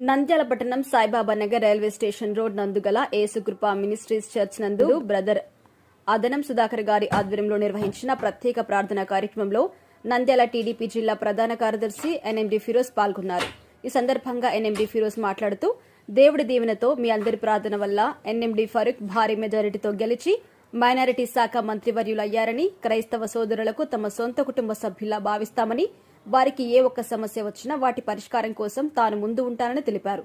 నంద్యాల పట్టణం Saibaba Nagar railway station road నందుగల Yesukrupa ministries church నందు brother అదనం సుధాకర్ గారి ఆధ్వర్యంలో నిర్వహించిన ప్రత్యేక ప్రార్థన కార్యక్రమంలో నంద్యాల టీడీపీ జిల్లా ప్రధాన కార్యదర్శి ఎన్ఎండి ఫిరోజ్ పాల్గొన్నారు. ఈ సందర్భంగా ఎన్ఎండి ఫిరోజ్ మాట్లాడుతూ దేవుడి దీవెనతో మీ అందరి ప్రార్థన వల్ల ఎన్ఎండి ఫరూక్ భారీ మెజారిటీతో గెలిచి మైనారిటీ శాఖ మంత్రివర్యులయ్యారని క్రైస్తవ సోదరులకు తమ సొంత కుటుంబ సభ్యులా భావిస్తామని వారికి ఏ ఒక్క సమస్య వచ్చినా వాటి పరిష్కారం కోసం తాను ముందు ఉంటానని తెలిపారు.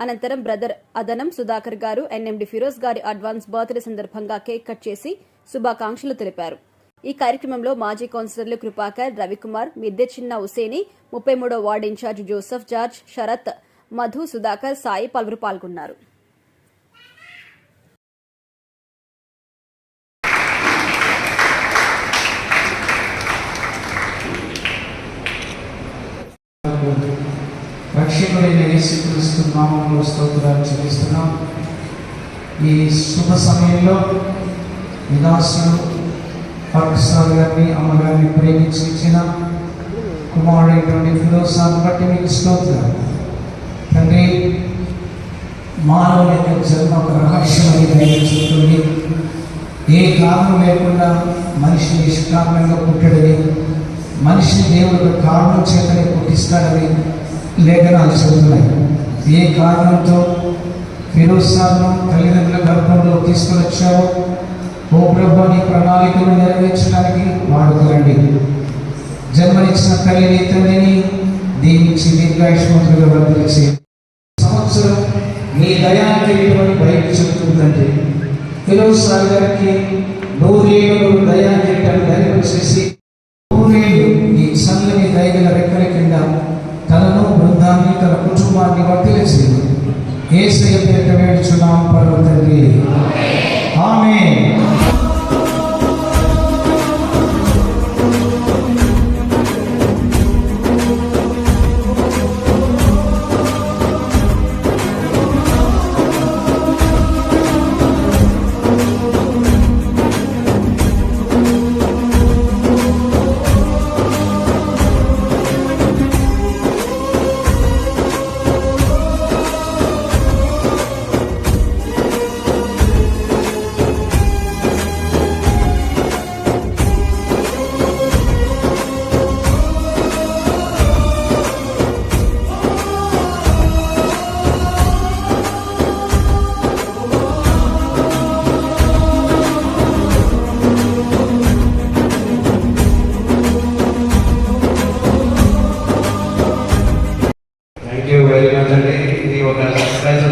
అనంతరం బ్రదర్ అదనం సుధాకర్ గారు ఎన్ఎండి ఫిరోజ్ గారి అడ్వాన్స్ బర్త్డే సందర్భంగా కేక్ కట్ చేసి శుభాకాంక్షలు తెలిపారు. ఈ కార్యక్రమంలో మాజీ కౌన్సిలర్లు కృపాకర్ రవికుమార్ మిద్దె చిన్న హుసేని ముప్పై మూడో ward incharge Joseph George Sharath Madhu Sudhakar Sai పలువురు పాల్గొన్నారు. రక్షకుడైన యేసుక్రీస్తు నామంలో స్తోత్రాలు చెల్లిస్తున్నాం. ఈ శుభ సమయంలో నిదాసులు పాకిస్తాన్ గారిని అమ్మగారిని ప్రేమించి ఇచ్చిన కుమారుడైనటువంటి ఫిరోసాన్ని బట్టి మీకు స్తోత్రాలు. తండ్రి మానవుని యొక్క జన్మ ఒక రహస్యమని చెప్తుంది ఏ కారణం లేకుండా మనిషి నిష్కారణంగా పుట్టడని మనిషిని దేవుడు కారణం చేతనే పుట్టిస్తాడని లేఖనాలు చెబుతున్నాయి ఏ కారణంతో ఫిరోజ్ తల్లిదండ్రుల గర్భంలో తీసుకుని వచ్చావో? ఓ ప్రభు నీ ప్రణాళికను నెరవేర్చడానికి వాడుకోండి జన్మనిచ్చిన తల్లిని తండ్రిని దీవించి దీర్ఘాయుష్మంతులుగా వర్తించి సంవత్సరం నీ దయానికి ఇటువంటి బయట చెబుతుందంటే ఫిరోజ్ సార్ గారికి నూరేళ్ళు ఏసయ్య పేట వేడుచున్నాం పర్వతండి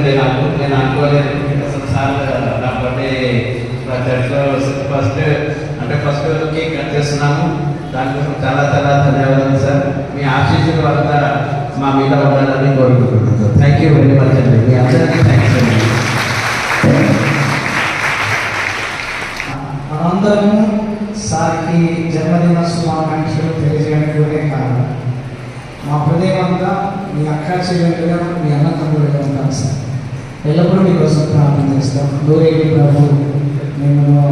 సర్ప్రైజ్ ఉంది నాకు నేను అనుకోలేదు అసలు సార్ నా బర్త్డే మా చర్చ్లో ఫస్ట్ అంటే ఫస్ట్ కేక్ కట్ చేస్తున్నాము దానికోసం చాలా చాలా ధన్యవాదాలు సార్ మీ ఆశీస్సుల వల్ల మా మీద ఉండాలని కోరుకుంటున్నాను థ్యాంక్ యూ వెరీ మచ్ అండి మీ అందరికీ థ్యాంక్స్ అండి మనందరము సార్కి జన్మదిన శుభాకాంక్షలు తెలియజేయడానికి కారణం మా హృదయం అంతా మీ అక్క చెల్లెలుగా మీ అన్న తమ్ముడుగా ఉంటాం సార్. ఎల్లప్పుడూ మీకోసం ప్రార్థన చేస్తాం. దూరేటి ప్రభు. మేము